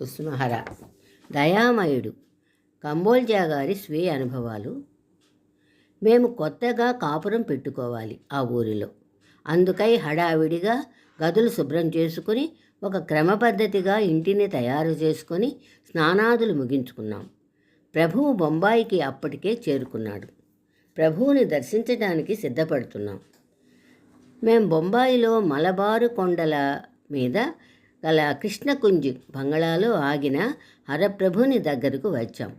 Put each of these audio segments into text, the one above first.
కృష్ణహర. దయామయుడు. కంబోల్జా గారి స్వీయ అనుభవాలు. మేము కొత్తగా కాపురం పెట్టుకోవాలి ఆ ఊరిలో. అందుకై హడావిడిగా గదులు శుభ్రం చేసుకుని ఒక క్రమ పద్ధతిగా ఇంటిని తయారు చేసుకొని స్నానాదులు ముగించుకున్నాం. ప్రభువు బొంబాయికి అప్పటికే చేరుకున్నాడు. ప్రభువుని దర్శించడానికి సిద్ధపడుతున్నాం. మేం బొంబాయిలో మలబారు కొండల మీద గల కృష్ణకుంజ్ బంగళాలో ఆగిన హరప్రభుని దగ్గరకు వచ్చాం.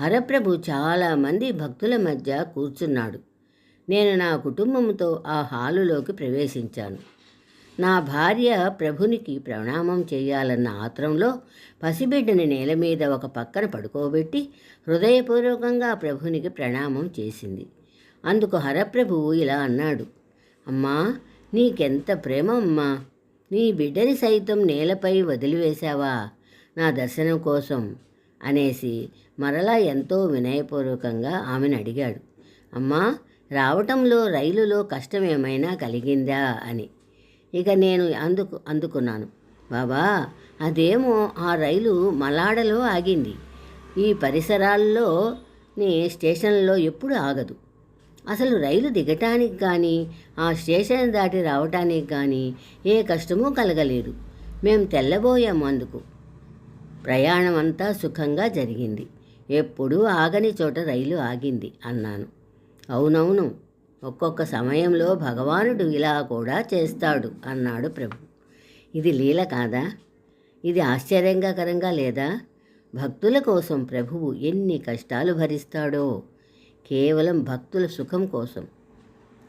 హరప్రభు చాలామంది భక్తుల మధ్య కూర్చున్నాడు. నేను నా కుటుంబంతో ఆ హాలులోకి ప్రవేశించాను. నా భార్య ప్రభునికి ప్రణామం చేయాలన్న ఆత్రంలో పసిబిడ్డని నేల మీద ఒక పక్కన పడుకోబెట్టి హృదయపూర్వకంగా ప్రభునికి ప్రణామం చేసింది. అందుకు హరప్రభువు ఇలా అన్నాడు అమ్మా నీకెంత ప్రేమ అమ్మా. నీ బిడ్డని సైతం నేలపై వదిలివేశావా? నా దర్శనం కోసం అనేసి మరలా ఎంతో వినయపూర్వకంగా ఆమెను అడిగాడు. అమ్మా రావటంలో రైలులో కష్టం ఏమైనా కలిగిందా అని. ఇక నేను అందుకు అందుకున్నాను. బాబా అదేమో ఆ రైలు మలాడలో ఆగింది. ఈ పరిసరాల్లోని స్టేషన్లో ఎప్పుడు ఆగదు. అసలు రైలు దిగటానికి కానీ ఆ స్టేషన్ దాటి రావటానికి కానీ ఏ కష్టమూ కలగలేదు. మేము తెల్లబోయాము అందుకు. ప్రయాణం అంతా సుఖంగా జరిగింది. ఎప్పుడూ ఆగని చోట రైలు ఆగింది అన్నాను. అవునవును ఒక్కొక్క సమయంలో భగవానుడు ఇలా కూడా చేస్తాడు అన్నాడు ప్రభు. ఇది లీల కాదా? ఇది ఆశ్చర్యంగాకరంగా లేదా? భక్తుల కోసం ప్రభువు ఎన్ని కష్టాలు భరిస్తాడో! కేవలం భక్తుల సుఖం కోసం.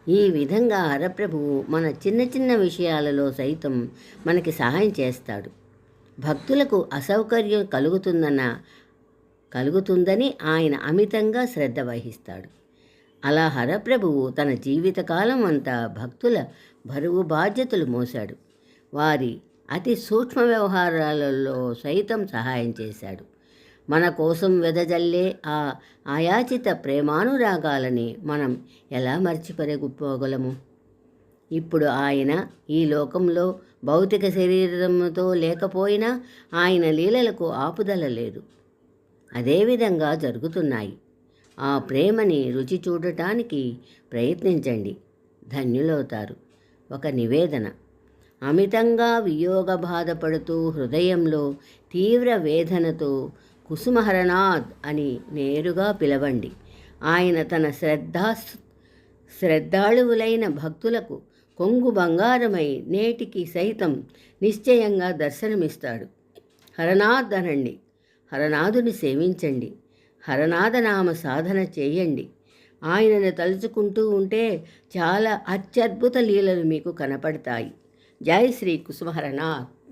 ఈ విధంగా హరప్రభువు మన చిన్న చిన్న విషయాలలో సైతం మనకి సహాయం చేస్తాడు. భక్తులకు అసౌకర్యం కలుగుతుందన్న కలుగుతుందని ఆయన అమితంగా శ్రద్ధ వహిస్తాడు. అలా హరప్రభువు తన జీవితకాలం అంతా భక్తుల బరువు బాధ్యతలు మోశాడు. వారి అతి సూక్ష్మ వ్యవహారాలలో సైతం సహాయం చేశాడు. మన కోసం వెదజల్లే ఆ ఆయాచిత ప్రేమానురాగాలని మనం ఎలా మర్చిపరగిపోగలము ఇప్పుడు ఆయన ఈ లోకంలో భౌతిక శరీరంతో లేకపోయినా ఆయన లీలలకు ఆపుదల లేదు. అదేవిధంగా జరుగుతున్నాయి. ఆ ప్రేమని రుచి చూడటానికి ప్రయత్నించండి. ధన్యులవుతారు. ఒక నివేదన. అమితంగా వియోగ బాధపడుతూ హృదయంలో తీవ్ర వేదనతో కుసుమహరనాథ్ అని నేరుగా పిలవండి. ఆయన తన శ్రద్ధా శ్రద్ధాళువులైన భక్తులకు కొంగు బంగారమై నేటికి సైతం నిశ్చయంగా దర్శనమిస్తాడు. హరనాథ్ అనండి. హరనాథుని సేవించండి. హరనాథనామ సాధన చేయండి. ఆయనను తలుచుకుంటూ ఉంటే చాలా అత్యద్భుత లీలలు మీకు కనపడతాయి. జై శ్రీ కుసుమహరనాథ్.